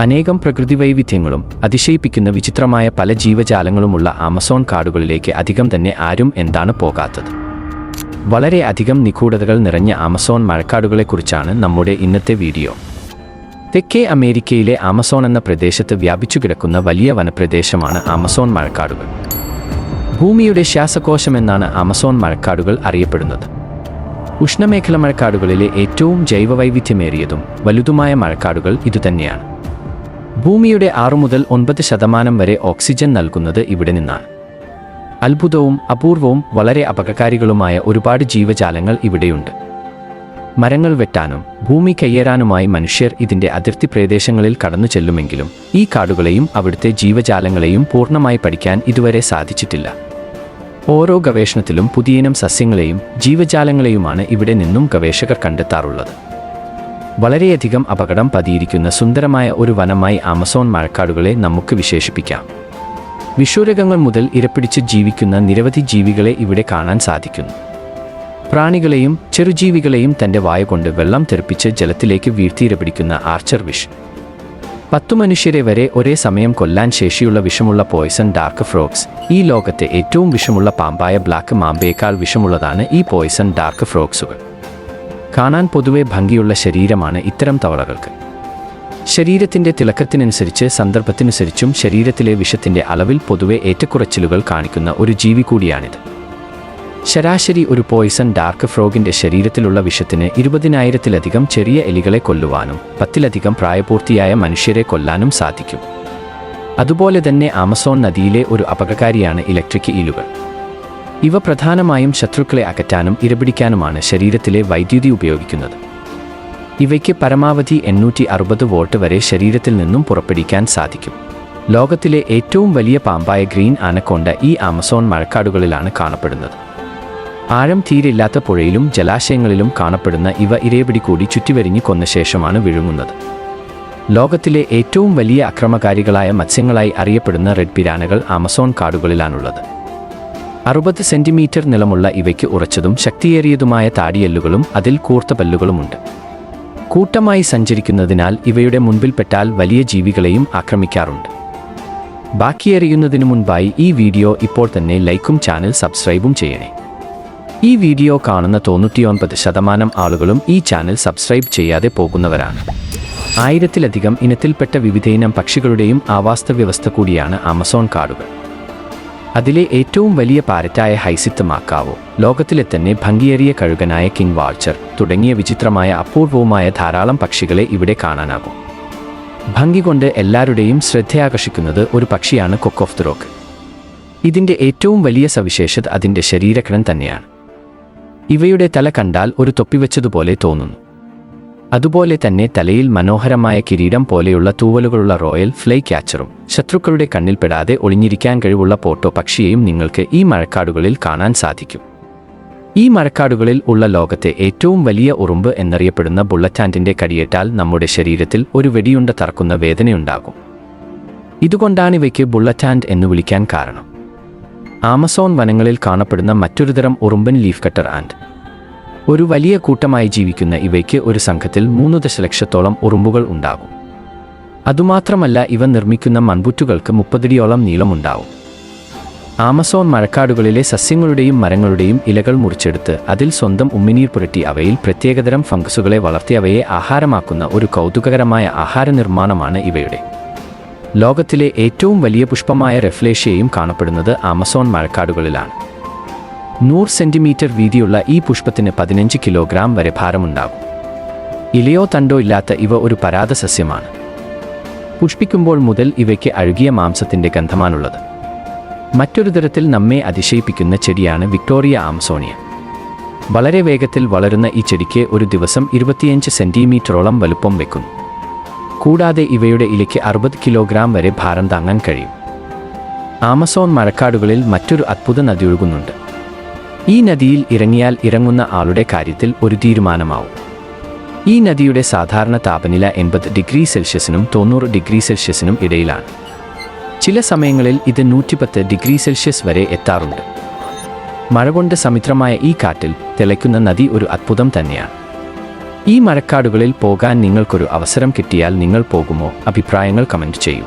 അനേകം പ്രകൃതി വൈവിധ്യങ്ങളും അതിശയിപ്പിക്കുന്ന വിചിത്രമായ പല ജീവജാലങ്ങളുമുള്ള ആമസോൺ കാടുകളിലേക്ക് അധികം തന്നെ ആരും എന്താണ് പോകാത്തത്? വളരെ അധികം നിഗൂഢതകൾ നിറഞ്ഞ ആമസോൺ മഴക്കാടുകളെക്കുറിച്ചാണ് നമ്മുടെ ഇന്നത്തെ വീഡിയോ. തെക്കേ അമേരിക്കയിലെ ആമസോൺ എന്ന പ്രദേശത്ത് വ്യാപിച്ചു കിടക്കുന്ന വലിയ വനപ്രദേശമാണ് ആമസോൺ മഴക്കാടുകൾ. ഭൂമിയുടെ ശ്വാസകോശം എന്നാണ് ആമസോൺ മഴക്കാടുകൾ അറിയപ്പെടുന്നത്. ഉഷ്ണമേഖല മഴക്കാടുകളിലെ ഏറ്റവും ജൈവവൈവിധ്യമേറിയതും വലുതുമായ മഴക്കാടുകൾ ഇതുതന്നെയാണ്. ഭൂമിയുടെ ആറു മുതൽ ഒൻപത് ശതമാനം വരെ ഓക്സിജൻ നൽകുന്നത് ഇവിടെ നിന്നാണ്. അത്ഭുതവും അപൂർവവും വളരെ അപകടകാരികളുമായ ഒരുപാട് ജീവജാലങ്ങൾ ഇവിടെയുണ്ട്. മരങ്ങൾ വെട്ടാനും ഭൂമി കയ്യേറാനുമായി മനുഷ്യർ ഇതിന്റെ അതിർത്തി പ്രദേശങ്ങളിൽ കടന്നു ചെല്ലുമെങ്കിലും ഈ കാടുകളെയും അവിടുത്തെ ജീവജാലങ്ങളെയും പൂർണമായി പഠിക്കാൻ ഇതുവരെ സാധിച്ചിട്ടില്ല. ഓരോ ഗവേഷണത്തിലും പുതിയനം സസ്യങ്ങളെയും ജീവജാലങ്ങളെയുമാണ് ഇവിടെ നിന്നും ഗവേഷകർ കണ്ടെത്താറുള്ളത്. വളരെയധികം അപകടം പതിയിരിക്കുന്ന സുന്ദരമായ ഒരു വനമായി ആമസോൺ മഴക്കാടുകളെ നമുക്ക് വിശേഷിപ്പിക്കാം. വിഷൂരകങ്ങൾ മുതൽ ഇരപ്പിടിച്ച് ജീവിക്കുന്ന നിരവധി ജീവികളെ ഇവിടെ കാണാൻ സാധിക്കുന്നു. പ്രാണികളെയും ചെറുജീവികളെയും തന്റെ വായ കൊണ്ട് വെള്ളം തെറിപ്പിച്ച് ജലത്തിലേക്ക് വീഴ്ത്തിയിരപിടിക്കുന്ന ആർച്ചർ വിഷ്. പത്തു മനുഷ്യരെ വരെ ഒരേ സമയം കൊല്ലാൻ ശേഷിയുള്ള വിഷമുള്ള പോയ്സൺ ഡാർക്ക് ഫ്രോഗ്സ് ഈ ലോകത്തെ ഏറ്റവും വിഷമുള്ള പാമ്പായ ബ്ലാക്ക് മാമ്പയേക്കാൾ വിഷമുള്ളതാണ് ഈ പോയ്സൺ ഡാർക്ക് ഫ്രോക്സുകൾ കാണാൻ പൊതുവെ ഭംഗിയുള്ള ശരീരമാണ് ഇത്തരം തവളകൾക്ക്. ശരീരത്തിന്റെ തിളക്കത്തിനനുസരിച്ച് സന്ദർഭത്തിനനുസരിച്ചും ശരീരത്തിലെ വിഷത്തിന്റെ അളവിൽ പൊതുവെ ഏറ്റക്കുറച്ചിലുകൾ കാണിക്കുന്ന ഒരു ജീവി കൂടിയാണിത്. ശരാശരി ഒരു പോയിസൺ ഡാർക്ക് ഫ്രോഗിന്റെ ശരീരത്തിലുള്ള വിഷത്തിന് ഇരുപതിനായിരത്തിലധികം ചെറിയ എലികളെ കൊല്ലുവാനും പത്തിലധികം പ്രായപൂർത്തിയായ മനുഷ്യരെ കൊല്ലാനും സാധിക്കും. അതുപോലെ തന്നെ ആമസോൺ നദിയിലെ ഒരു അപകടകാരിയാണ് ഇലക്ട്രിക് ഈലുകൾ. ഇവ പ്രധാനമായും ശത്രുക്കളെ അകറ്റാനും ഇരപിടിക്കാനുമാണ് ശരീരത്തിലെ വൈദ്യുതി ഉപയോഗിക്കുന്നത്. ഇവയ്ക്ക് പരമാവധി എണ്ണൂറ്റി അറുപത് വോൾട്ട് വരെ ശരീരത്തിൽ നിന്നും പുറപ്പെടുവിക്കാൻ സാധിക്കും. ലോകത്തിലെ ഏറ്റവും വലിയ പാമ്പായ ഗ്രീൻ ആനക്കൊണ്ട ഈ ആമസോൺ മഴക്കാടുകളിലാണ് കാണപ്പെടുന്നത്. ആഴം തീരില്ലാത്ത പുഴയിലും ജലാശയങ്ങളിലും കാണപ്പെടുന്ന ഇവ ഇരയപിടി കൂടി ചുറ്റിവരിഞ്ഞ് കൊന്ന ശേഷമാണ് വിഴുങ്ങുന്നത്. ലോകത്തിലെ ഏറ്റവും വലിയ അക്രമകാരികളായ മത്സ്യങ്ങളായി അറിയപ്പെടുന്ന റെഡ് പിരാനകൾ ആമസോൺ കാടുകളിലാണുള്ളത്. അറുപത് സെന്റിമീറ്റർ നിളമുള്ള ഇവയ്ക്ക് ഉറച്ചതും ശക്തിയേറിയതുമായ താടിയെല്ലുകളും അതിൽ കൂർത്ത പല്ലുകളുമുണ്ട്. കൂട്ടമായി സഞ്ചരിക്കുന്നതിനാൽ ഇവയുടെ മുൻപിൽപ്പെട്ടാൽ വലിയ ജീവികളെയും ആക്രമിക്കാറുണ്ട്. ബാക്കിയെറിയുന്നതിനു മുൻപായി ഈ വീഡിയോ ഇപ്പോൾ തന്നെ ലൈക്കും ചാനൽ സബ്സ്ക്രൈബും ചെയ്യണേ. ഈ വീഡിയോ കാണുന്ന തൊണ്ണൂറ്റിയൊൻപത് ശതമാനം ആളുകളും ഈ ചാനൽ സബ്സ്ക്രൈബ് ചെയ്യാതെ പോകുന്നവരാണ്. ആയിരത്തിലധികം ഇനത്തിൽപ്പെട്ട വിവിധയിനം പക്ഷികളുടെയും ആവാസ വ്യവസ്ഥ കൂടിയാണ് ആമസോൺ കാടുകൾ. അതിലെ ഏറ്റവും വലിയ പാരറ്റായ ഹൈസിത്ത് മാക്കാവോ ലോകത്തിലെ തന്നെ ഭംഗിയേറിയ കഴുകനായ കിങ് വാൾച്ചർ തുടങ്ങിയ വിചിത്രമായ അപൂർവവുമായ ധാരാളം പക്ഷികളെ ഇവിടെ കാണാനാകും. ഭംഗി കൊണ്ട് എല്ലാവരുടെയും ശ്രദ്ധയാകർഷിക്കുന്നത് ഒരു പക്ഷിയാണ് കൊക്ക് ഓഫ് ദി റോക്ക്. ഇതിന്റെ ഏറ്റവും വലിയ സവിശേഷത അതിന്റെ ശരീരഘടന തന്നെയാണ്. ഇവയുടെ തല കണ്ടാൽ ഒരു തൊപ്പിവെച്ചതുപോലെ തോന്നുന്നു. അതുപോലെ തന്നെ തലയിൽ മനോഹരമായ കിരീടം പോലെയുള്ള തൂവലുകളുള്ള റോയൽ ഫ്ലൈ ക്യാച്ചറും. ശത്രുക്കളുടെ കണ്ണിൽപ്പെടാതെ ഒളിഞ്ഞിരിക്കാൻ കഴിവുള്ള പോട്ടോ പക്ഷിയെയും നിങ്ങൾക്ക് ഈ മഴക്കാടുകളിൽ കാണാൻ സാധിക്കും. ഈ മഴക്കാടുകളിൽ ഉള്ള ലോകത്തെ ഏറ്റവും വലിയ ഉറുമ്പ് എന്നറിയപ്പെടുന്ന ബുള്ളറ്റാന്റിന്റെ കടിയേറ്റാൽ നമ്മുടെ ശരീരത്തിൽ ഒരു വെടിയുണ്ട തറക്കുന്ന വേദനയുണ്ടാകും. ഇതുകൊണ്ടാണ് ഇവയ്ക്ക് ബുള്ളറ്റാൻഡ് എന്ന് വിളിക്കാൻ കാരണം. ആമസോൺ വനങ്ങളിൽ കാണപ്പെടുന്ന മറ്റൊരുതരം ഉറുമ്പൻ ലീഫ് കട്ടർ ആൻഡ് ഒരു വലിയ കൂട്ടമായി ജീവിക്കുന്ന ഇവയ്ക്ക് ഒരു സംഘത്തിൽ മൂന്ന് ദശലക്ഷത്തോളം ഉറുമ്പുകൾ ഉണ്ടാകും. അതുമാത്രമല്ല ഇവ നിർമ്മിക്കുന്ന മൺപുറ്റുകൾക്ക് മുപ്പതടിയോളം നീളമുണ്ടാവും. ആമസോൺ മഴക്കാടുകളിലെ സസ്യങ്ങളുടെയും മരങ്ങളുടെയും ഇലകൾ മുറിച്ചെടുത്ത് അതിൽ സ്വന്തം ഉമ്മിനീർ പുരട്ടി അവയിൽ പ്രത്യേകതരം ഫംഗസുകളെ വളർത്തി അവയെ ആഹാരമാക്കുന്ന ഒരു കൗതുകകരമായ ആഹാര നിർമ്മാണമാണ് ഇവയുടെ. ലോകത്തിലെ ഏറ്റവും വലിയ പുഷ്പമായ റെഫ്ലേഷ്യയും കാണപ്പെടുന്നത് ആമസോൺ മഴക്കാടുകളിലാണ്. നൂറ് സെന്റിമീറ്റർ വീതിയുള്ള ഈ പുഷ്പത്തിന് പതിനഞ്ച് കിലോഗ്രാം വരെ ഭാരമുണ്ടാകും. ഇലയോ തണ്ടോ ഇല്ലാത്ത ഇവ ഒരു പരാത സസ്യമാണ് പുഷ്പിക്കുമ്പോൾ മുതൽ ഇവയ്ക്ക് അഴുകിയ മാംസത്തിന്റെ ഗന്ധമാണുള്ളത്. മറ്റൊരു തരത്തിൽ നമ്മെ അതിശയിപ്പിക്കുന്ന ചെടിയാണ് വിക്ടോറിയ ആംസോണിയ. വളരെ വേഗത്തിൽ വളരുന്ന ഈ ചെടിക്ക് ഒരു ദിവസം ഇരുപത്തിയഞ്ച് സെന്റിമീറ്ററോളം വലുപ്പം വെക്കുന്നു. കൂടാതെ ഇവയുടെ ഇലയ്ക്ക് അറുപത് കിലോഗ്രാം വരെ ഭാരം താങ്ങാൻ കഴിയും. ആമസോൺ മഴക്കാടുകളിൽ മറ്റൊരു അത്ഭുത നദി ഒഴുകുന്നുണ്ട്. ഈ നദിയിൽ ഇറങ്ങിയാൽ ഇറങ്ങുന്ന ആളുടെ കാര്യത്തിൽ ഒരു തീരുമാനമാവും. ഈ നദിയുടെ സാധാരണ താപനില എൺപത് ഡിഗ്രി സെൽഷ്യസിനും തൊണ്ണൂറ് ഡിഗ്രി സെൽഷ്യസിനും ഇടയിലാണ്. ചില സമയങ്ങളിൽ ഇത് നൂറ്റിപ്പത്ത് ഡിഗ്രി സെൽഷ്യസ് വരെ എത്താറുണ്ട്. മഴ കൊണ്ട് സമിത്രമായ ഈ കാറ്റിൽ തിളയ്ക്കുന്ന നദി ഒരു അത്ഭുതം തന്നെയാണ്. ഈ മഴക്കാടുകളിൽ പോകാൻ നിങ്ങൾക്കൊരു അവസരം കിട്ടിയാൽ നിങ്ങൾ പോകുമോ? അഭിപ്രായങ്ങൾ കമന്റ് ചെയ്യൂ.